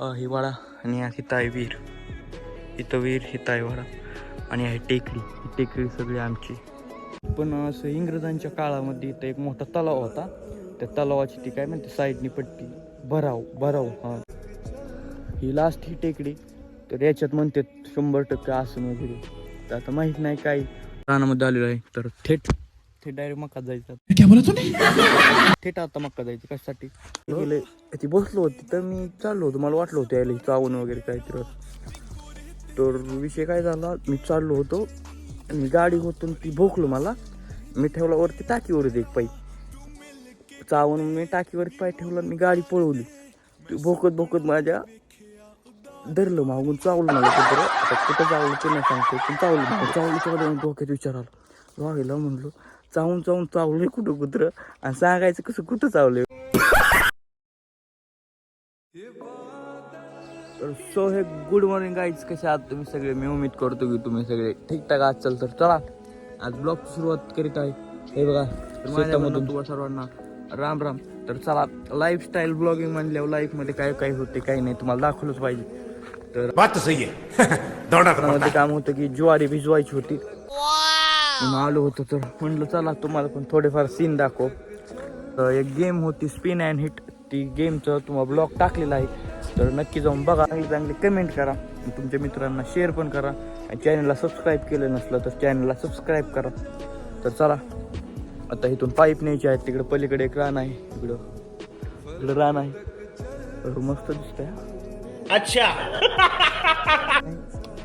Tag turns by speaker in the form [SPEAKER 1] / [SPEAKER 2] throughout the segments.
[SPEAKER 1] हिवाळा आणि हिथं आहे विहीर इथं विहीर हिथं आहे वाडा आणि आहे टेकडी. ही टेकडी सगळी आमची. पण असं इंग्रजांच्या काळामध्ये इथं एक मोठा तलाव होता. त्या तलावाची ती काय म्हणते साईडनी पट्टी. भराव भराव हां. ही लास्ट ही टेकडी. तर याच्यात म्हणते शंभर टक्के आसन वगैरे. तर आता माहीत नाही काय. रानामध्ये आलेलं आहे तर थेट थेट डायरेक्ट मक्का जायचं.
[SPEAKER 2] क्या बोला तूने
[SPEAKER 1] थेट आता मक्का जायचं कशासाठी? गेले ती बसलो होती तर मी चाललो होतो मला वाटलं होतं यायला चावून वगैरे काहीतरी. तर विषय काय झाला मी चाललो होतो आणि गाडी होतो आणि ती भोकलो मला. मी ठेवला वरती टाकीवरती एक पाई चावून मी टाकीवरती पाय ठेवला आणि मी गाडी पळवली. ती भोकत भोकत माझ्या धरलं मागून चावलं मला कुठं. आता कुठं चावलं ते नाही सांगतो पण चावलं. मला चावलं कडे डोक्यात विचार आला. वागेला म्हणलो चावून चावून चावलंय कुठं कुत्रं आणि सांगायचं कसं कुठं चावलंय. तर सो हे गुड मॉर्निंग गाईज कसे आहात तुम्ही सगळे? मी उमेद करतो की तुम्ही सगळे ठीकठाक आहात. चल तर चला. आज ब्लॉग सुरुवात करीत आहे. हे बघा शेतामधून. तुम्हाला सर्वांना राम राम. तर चला लाईफस्टाईल ब्लॉगिंग म्हणल्यावर लाईफमध्ये काय काय होते काही नाही तुम्हाला दाखवलंच पाहिजे. तर
[SPEAKER 2] बात सही है
[SPEAKER 1] मध्ये काम होतं की ज्वारी भिजवायची होती. म्हणून आलो होतो तर म्हणलं चला तुम्हाला पण थोडेफार सीन दाखव. तर एक गेम होती स्पिन अँड हिट ती गेमचं तुम्हाला ब्लॉग टाकलेला आहे. तर नक्की जाऊन बघा चांगली चांगली कमेंट करा. आणि तुमच्या मित्रांना शेअर पण करा. आणि चॅनलला सबस्क्राईब केलं नसलं तर चॅनलला सबस्क्राईब करा. तर चला आता इथून पाईप न्यायचे आहेत तिकडं पलीकडे एक रान आहे. इकडं इकडं रान आहे. तर मस्त दिसतंय. हा.
[SPEAKER 2] अच्छा.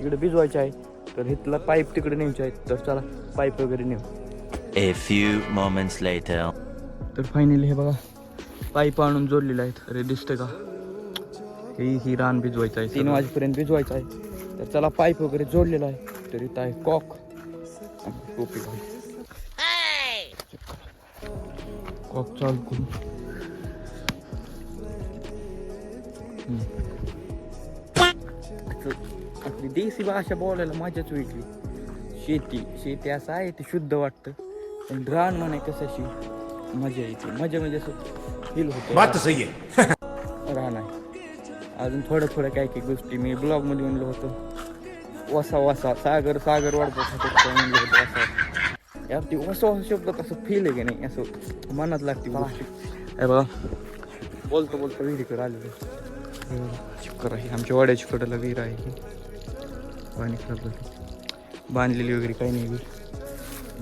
[SPEAKER 1] इकडे भिजवायचे आहे. तर इथला पाईप तिकडे न्यायचे आहेत तर चला पाईप वगैरे नेऊ.
[SPEAKER 3] A few moments later.
[SPEAKER 1] तर फायनली हे बघा पाईप आणून जोडलेले आहेत. अरे दिसतंय का? ही ही रान भिजवायचं आहे. तीन वाजेपर्यंत भिजवायचं आहे. तर चला पाईप वगैरे जोडलेला आहे. तर इथं आहे कॉक. टोपी घाल. कॉक चालू करून. देसी भाषा बोलायला मजाच वेगळी. शेती शेती असं आहे ते शुद्ध वाटतं. पण रान म्हणे कशाशी मजा येते. मजा म्हणजे असं फील होतं.
[SPEAKER 2] बात तो सही है
[SPEAKER 1] रान आहे. अजून थोड्या थोड्या काही काही गोष्टी मी ब्लॉगमध्ये म्हणलं होतं. वसा वसा सागर सागर वाढतो म्हणलं होतं वसा. यार ती वसा वसा शब्दात असं फील आहे की नाही असं मनात लागते हे बघा. बोलतो बोलतो विहिरीकडे आलेलं चिक्कर आहे आमच्या वाड्याच्या कडेला विहीर आहे. पाणी खराब झाली बांधलेली वगैरे काही नाही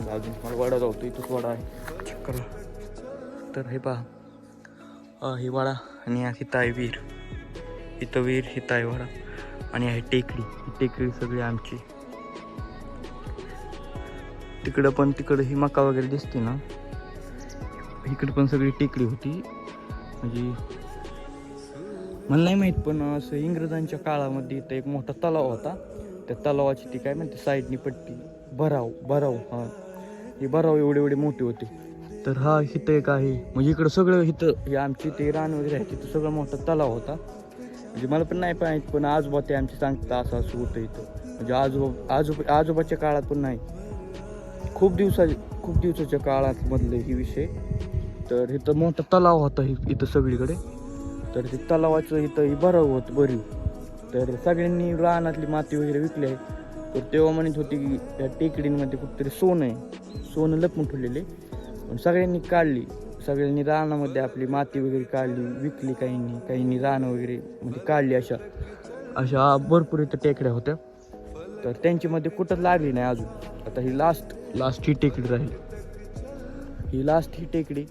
[SPEAKER 1] अजून मला वाडा जातो इथंच वाडा आहे. चिक्कर तर हे पहा. ही वाडा आणि हिथं आहे विहीर. इथं विहीर हिथं आहे वाडा आणि आहे टेकडी. ही टेकडी सगळी आमची. तिकडं पण तिकडं ही मका वगैरे दिसते ना. इकडे पण सगळी टेकडी होती. म्हणजे मला नाही माहीत पण असं इंग्रजांच्या काळामध्ये इथं एक मोठा तलाव होता. त्या तलावाची ती काय म्हणते साईडनी पट्टी. भराव भराव हा. ही भराव एवढे एवढे मोठे होते. तर हा इथं एक आहे. म्हणजे इकडं सगळं इथं हे आमची ते रान वगैरे आहे तिथं सगळं मोठा तलाव होता. म्हणजे मला पण नाही पाहिजे पण आजोबा ते आमचे सांगतात असं असं होतं इथं. म्हणजे आजोबा आजोबा आजोबाच्या काळात पण नाही. खूप दिवसा खूप दिवसाच्या काळात मधले ही विषय. तर इथं मोठा तलाव होता इथं सगळीकडे. तर ते तलावाचं इथं ही भराव होतं बरी तर सगळ्यांनी रानातली माती वगैरे विकली आहे. तर तेव्हा म्हणत होती की त्या टेकडींमध्ये कुठंतरी सोनं आहे. सोनं लपून ठेवलेले पण सगळ्यांनी काढली. सगळ्यांनी रानामध्ये आपली माती वगैरे काढली विकली काहींनी. काहींनी रानं वगैरे म्हणजे काढली अशा. अशा भरपूर इथं टेकड्या होत्या. तर त्यांच्यामध्ये कुठंच लागली नाही अजून. आता ही लास्ट लास्ट ही टेकडी राहील. ही लास्ट ही टेकडी.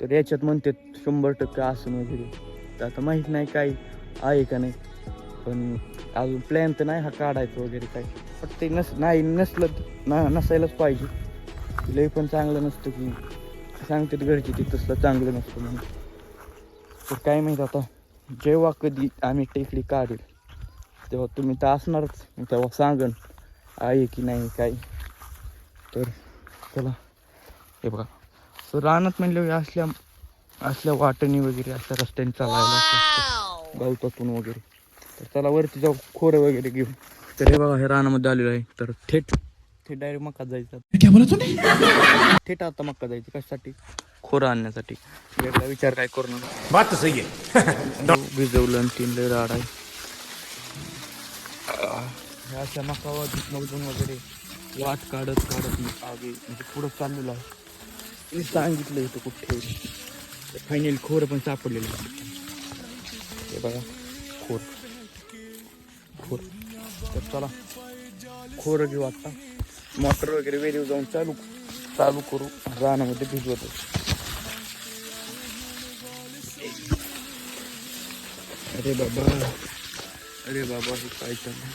[SPEAKER 1] तर याच्यात म्हणतात शंभर टक्के आसन वगैरे. तर आता माहीत नाही काय आहे का नाही. पण अजून प्लॅन तर नाही हा काढायचं वगैरे काय. पण ते नस नाही नसलं ना नसायलाच पाहिजे. लय पण चांगलं नसतं की सांगतात घरची ते तसलं चांगलं नसतं म्हणून. तर काय माहीत आता जेव्हा कधी आम्ही टेकडी काढेल तेव्हा तुम्ही तर असणारच. तेव्हा सांगन आहे की नाही काय. तर चला हे बघा. सो रानात म्हणलं असल्या असल्या वाटणी वगैरे अशा रस्त्याने चालायला. गवतातून वगैरे. तर चला वरती जाऊ खोरं वगैरे घेऊ तर हे बघा हे रानामध्ये आलेलं आहे. तर थेट थेट डायरेक्ट मका जायचं. थेट आता मक्का जायचं. कशासाठी? खोरं आणण्यासाठी. वेगळा विचार काय करू नका.
[SPEAKER 2] बात तो सही
[SPEAKER 1] भिजवलं आणि तीन लय राड आहे. अशा मकावा मधून वगैरे वाट काढत काढत आगे म्हणजे पुढं चाललेलो आहे. मी सांगितलं इथं कुठे ठेवलं फायनल खोरं पण सापडलेलं आहे. हे बघा खोर. खोर तर चला खोरं घेऊ आता. मोटर वगैरे वेरीव जाऊन चालू चालू करू. रानामध्ये भिजवतो. अरे बाबा. अरे बाबा हे काय चाललं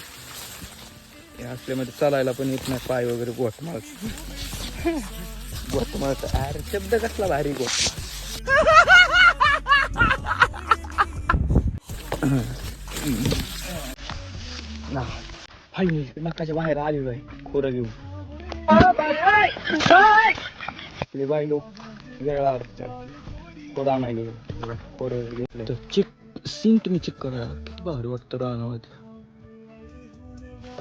[SPEAKER 1] हे असल्यामध्ये चालायला पण येत नाही. पाय वगैरे गोट मारत गोट मारत अरे शब्द कसला भारी गोट ना नकाच्या बाहेर आलेलो आहे खोरं घेऊन आपले बाई लोक वेगळा अर्थ खोरं आणायला खोरं घेतलं चिक चिक करा किती भारी वाटतं रानामध्ये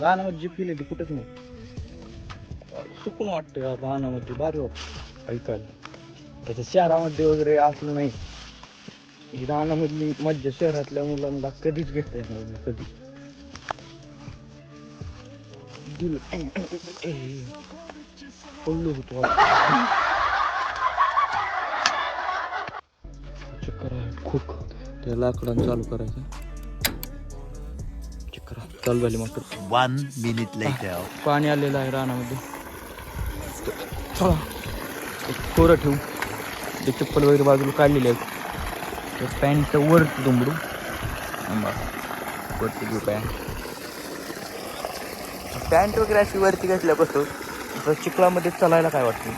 [SPEAKER 1] रानामध्ये जी फील येते कुठंच नाही सुकून वाटतं रानामध्ये भारी वाटतं ऐकायला त्याच्या शहरामध्ये वगैरे असलं नाही ही रानामधली मज्जा शहरातल्या मुलांना कधीच घेता येणार नाही कधी दिल पडलो होतो चक्कर आहे खूप त्या लाकडानं चालू करायचं. चक्कर. चालू झाली मोटर
[SPEAKER 3] One minute later.
[SPEAKER 1] पाणी आलेलं आहे रानामध्ये. चला एक खोरं ठेवू. ते चप्पल वगैरे बाजूला काढलेले आहेत. पॅन्ट वरती दुमडू. आंबा. वरती घेऊ पॅन्ट. पॅन्ट वगैरे अशी वरती घातल्यापासून तर चिखलामध्ये चालायला काय वाटतं?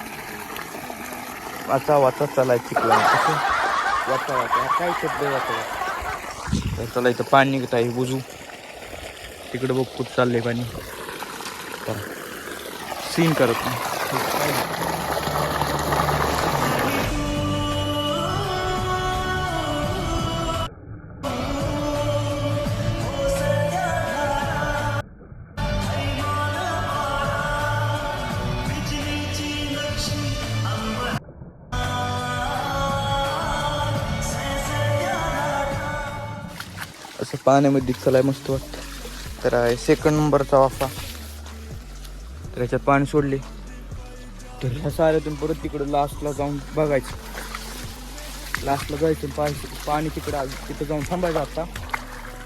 [SPEAKER 1] वाचा वाचा चालाय चिखला. कसं वाचा वाचा काय शब्द वाचा चला इथं पाणी निघत आहे बुजू. तिकडं बघ कुठं चाललंय पाणी. सीन करत नाही. असं पाण्यामध्ये चलाय मस्त वाटतं. तर आहे सेकंड नंबरचा वाफा. तर याच्यात पाणी सोडले. तर ह्या साऱ्यातून परत तिकडं लास्टला जाऊन बघायचं. लास्टला जायचं पाणी पाणी तिकडं तिथं जाऊन थांबायचं आता.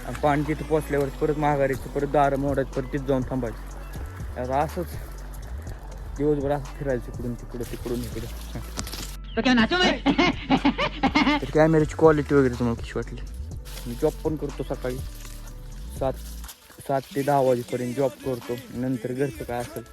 [SPEAKER 1] आणि पाणी तिथं पोचल्यावर परत माघारीचं परत दारं मोडायचं परत तिथं जाऊन थांबायचं. आता असंच दिवसभर असं फिरायचं इकडून तिकडं तिकडून इकडं. तर कॅमेऱ्याची क्वालिटी वगैरे तुम्हाला कशी वाटली? मी जॉब पण करतो सकाळी. सात सात ते दहा वाजेपर्यंत जॉब करतो. नंतर घरचं काय असेल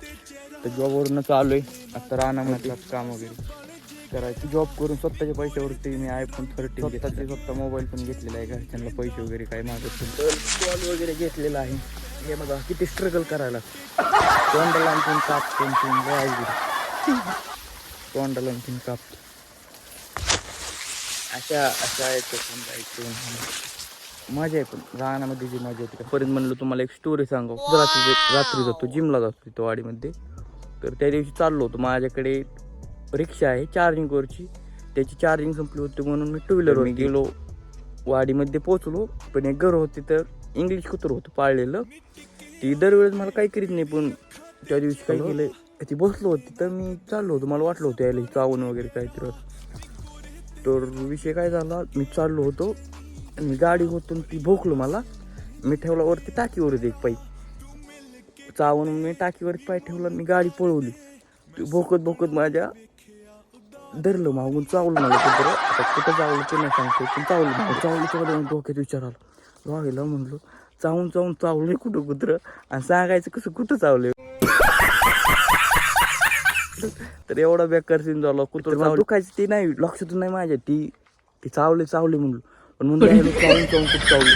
[SPEAKER 1] तर जॉबवरूनच आलो आहे आता रानामध्ये काम वगैरे करायचं. जॉब करून स्वतःच्या पैशावरती मी आयफोन थर्टी स्वतःचे स्वतः मोबाईल पण घेतलेला आहे. घरच्यांना पैसे वगैरे काय मागत. तर कॉल वगैरे घेतलेला आहे. हे बघा किती स्ट्रगल करायला. तोंडाला आणखीन कापतो आणखीन. तोंडाला आणखीन कापतो. अशा अशा याच्यातून जायचं मजा आहे पण रानामध्ये जी मजा येते. परत म्हणलं तुम्हाला एक स्टोरी सांगू. रात्री रात्री जातो जिमला जातो तिथं वाडीमध्ये. तर त्या दिवशी चाललो होतो. माझ्याकडे रिक्षा आहे चार्जिंगवरची त्याची चार्जिंग संपली होती म्हणून मी टू व्हीलरवर गेलो. वाडीमध्ये पोचलो पण एक घर होती तर इंग्लिश कुत्र होतं पाळलेलं. ती दरवेळेस मला काही करीत नाही पण त्या दिवशी काय केलं ती बसलो होती. तर मी चाललो होतो. मला वाटलं होतं यायला चावून वगैरे काहीतरी तर विषय काय झाला? मी चाललो होतो. आणि गाडी होतो आणि ती भोकलो मला. मी ठेवला वरती टाकीवरती एक पाय. चावून मी टाकीवरती पाय ठेवला मी गाडी पळवली. ती भोकत भोकत माझ्या धरलं मागून चावलं मला कुठं आता कुठं चावलं ते नाही सांगतो पण चावलं मला चावलं डोक्यात विचार आला. म्हणलो चावून चावून चावलं कुठं कुत्रं. आणि सांगायचं कसं कुठं चावलं तर एवढा बेकार सीन झाला. कुत्र दुखायचं ते नाही लक्षातून नाही माझ्या ती. ती चावले चावले म्हणलो पण म्हणून चावून चावून खूप चावले.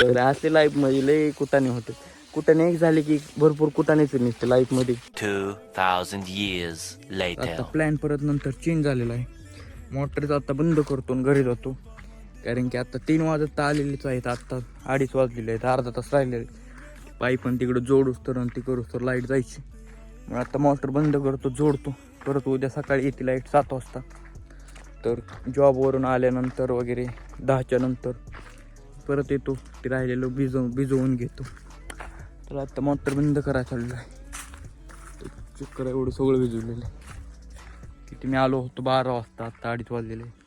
[SPEAKER 1] तर असले लाईफमध्ये लय कुटाने होते. कुटाने एक झाले की भरपूर कुटानेच निघते लाईफमध्ये.
[SPEAKER 3] 2,000 years
[SPEAKER 1] आता. प्लॅन परत नंतर चेंज झालेला आहे. मोटरचा आता बंद करतो आणि घरी जातो. कारण की आता तीन वाजत तर आलेलेच आहेत. आता अडीच वाजलेले आहेत. अर्धा तास राहिलेले पाईप पण तिकडं जोडूस तर आणि ती करूस तर लाइट जायची. मग आता मोटर बंद करतो जोडतो. परत उद्या सकाळी येते लाइट सात वाजता. तर जॉबवरून आल्यानंतर वगैरे दहाच्या नंतर परत येतो. ते राहिलेलं भिजव भिजवून घेतो. तर आता मोटर बंद करा चाललं आहे चक्कर एवढं सगळं भिजवलेलं आहे. किती मी आलो होतो बारा वाजता आत्ता अडीच वाजलेले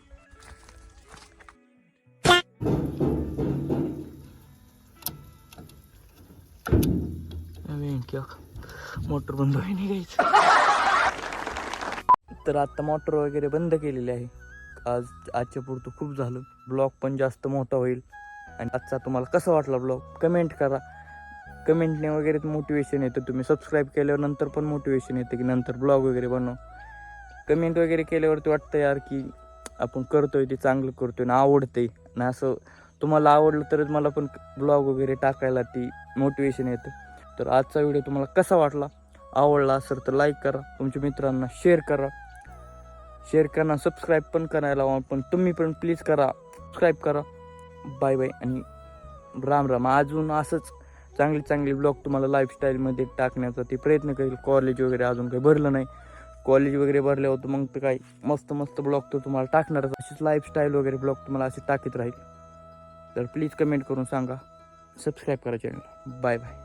[SPEAKER 1] मोटर बंद होई निघायचं तर आता मोटर वगैरे बंद केलेली आहे. आज आजच्या पुरतं खूप झालं. ब्लॉग पण जास्त मोठा होईल. आणि आजचा तुम्हाला कसा वाटला ब्लॉग कमेंट करा. कमेंटने वगैरे मोटिवेशन येतं. तुम्ही सबस्क्राईब केल्यावर नंतर पण मोटिवेशन येतं की नंतर ब्लॉग वगैरे बनव. कमेंट वगैरे केल्यावरती वाटतं यार की आपण करतोय ते चांगलं करतोय ना आवडते ना असं तुम्हाला आवडलं तरच मला पण ब्लॉग वगैरे टाकायला ती मोटिवेशन येतं. तर आजचा व्हिडिओ तुम्हाला कसा वाटला? आवडला असेल तर लाईक करा. तुमच्या मित्रांना शेअर करा. शेअर करा सबस्क्राईब पण करायला लावा पण तुम्ही पण प्लीज करा. सबस्क्राईब करा. बाय बाय आणि राम राम. अजून असंच चांगले चांगले ब्लॉग तुम्हाला लाईफस्टाईलमध्ये टाकण्याचा ते प्रयत्न करेल. कॉलेज वगैरे अजून काही भरलं नाही. कॉलेज वगैरे भरले होतं मग तर काय मस्त मस्त ब्लॉग तर तुम्हाला टाकणारच. अशीच लाईफस्टाईल वगैरे ब्लॉग तुम्हाला असे टाकीत राहील. तर प्लीज कमेंट करून सांगा. सबस्क्राईब करा चॅनल बाय बाय